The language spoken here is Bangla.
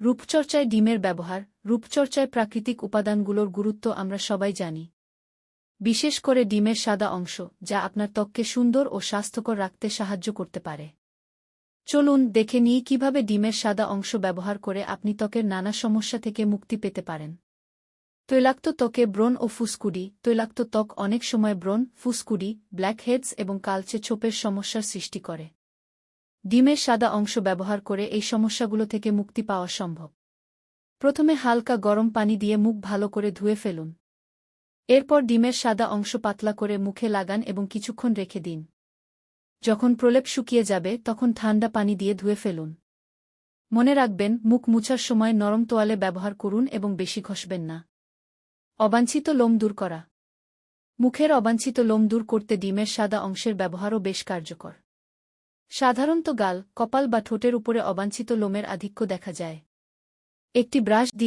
রূপচর্চায় ডিমের ব্যবহার, রূপচর্চায় প্রাকৃতিক উপাদানগুলোর গুরুত্ব আমরা সবাই জানি। বিশেষ করে ডিমের সাদা অংশ, যা আপনার ত্বককে সুন্দর ও স্বাস্থ্যকর রাখতে সাহায্য করতে পারে। চলুন দেখে নিই কীভাবে ডিমের সাদা অংশ ব্যবহার করে আপনি ত্বকের নানা সমস্যা থেকে মুক্তি পেতে পারেন। তৈলাক্ত ত্বকে ব্রণ ও ফুসকুডি, তৈলাক্ত ত্বক অনেক সময় ব্রণ, ফুসকুডি, ব্ল্যাকহেডস এবং কালচে ছোপের সমস্যার সৃষ্টি করে। ডিমের সাদা অংশ ব্যবহার করে এই সমস্যাগুলো থেকে মুক্তি পাওয়া সম্ভব। প্রথমে হালকা গরম পানি দিয়ে মুখ ভালো করে ধুয়ে ফেলুন। এরপর ডিমের সাদা অংশ পাতলা করে মুখে লাগান এবং কিছুক্ষণ রেখে দিন। যখন প্রলেপ শুকিয়ে যাবে, তখন ঠান্ডা পানি দিয়ে ধুয়ে ফেলুন। মনে রাখবেন, মুখ মুছার সময় নরম তোয়ালে ব্যবহার করুন এবং বেশি ঘষবেন না। অবাঞ্ছিত লোম দূর করা। মুখের অবাঞ্ছিত লোম দূর করতে ডিমের সাদা অংশের ব্যবহারও বেশ কার্যকর। সাধারণত গাল কপাল বা ঠোঁটের উপরে অবাঞ্ছিত লোমের আধিক্য দেখা যায়। একটি ব্রাশ দিয়ে